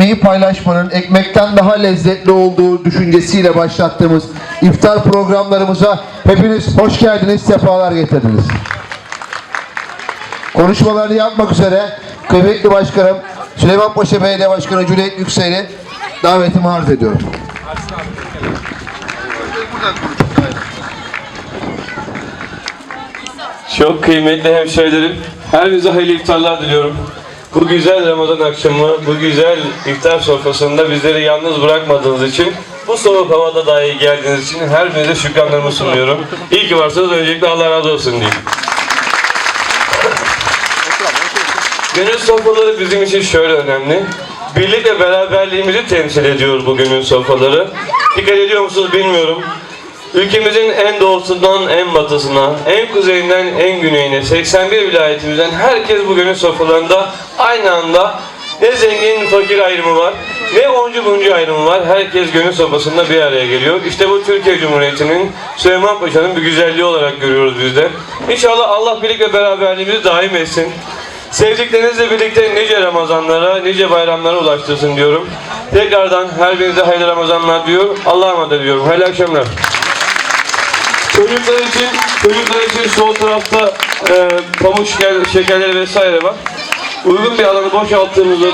ekmeği paylaşmanın ekmekten daha lezzetli olduğu düşüncesiyle başlattığımız iftar programlarımıza hepiniz hoş geldiniz, sefalar getirdiniz. Konuşmalarını yapmak üzere kıymetli başkanım Süleymanpaşa Belediye Başkanı Cüneyt Yüksel'i davetimi arz ediyorum. Çok kıymetli hemşehrilerim, herkese hayırlı iftarlar diliyorum. Bu güzel Ramazan akşamı, bu güzel iftar sofrasında bizleri yalnız bırakmadığınız için, bu soğuk havada dahi geldiğiniz için her birinize şükranlarımı sunuyorum. İyi ki varsınız, öncelikle Allah razı olsun diyeyim. Gönül sofraları bizim için şöyle önemli. Birlik ve beraberliğimizi temsil ediyor bu gönül sofraları. Dikkat ediyor musunuz bilmiyorum. Ülkemizin en doğusundan en batısına, en kuzeyinden en güneyine, 81 vilayetimizden herkes bu gönül sofralarında aynı anda ne zengin fakir ayrımı var, ne oncu buncu ayrımı var. Herkes gönül sofrasında bir araya geliyor. İşte bu Türkiye Cumhuriyeti'nin, Süleyman Paşa'nın bir güzelliği olarak görüyoruz biz de. İnşallah Allah birlik ve beraberliğimizi daim etsin. Sevdiklerinizle birlikte nice Ramazanlara, nice bayramlara ulaştırsın diyorum. Tekrardan her birinize hayırlı Ramazanlar diyor. Allah'a emanet ediyorum. Hayırlı akşamlar. Çocuklar için, çocuklar için sol tarafta e, pamuk şeker, şekerleri vesaire var. Uygun bir alanı boşalttığımızda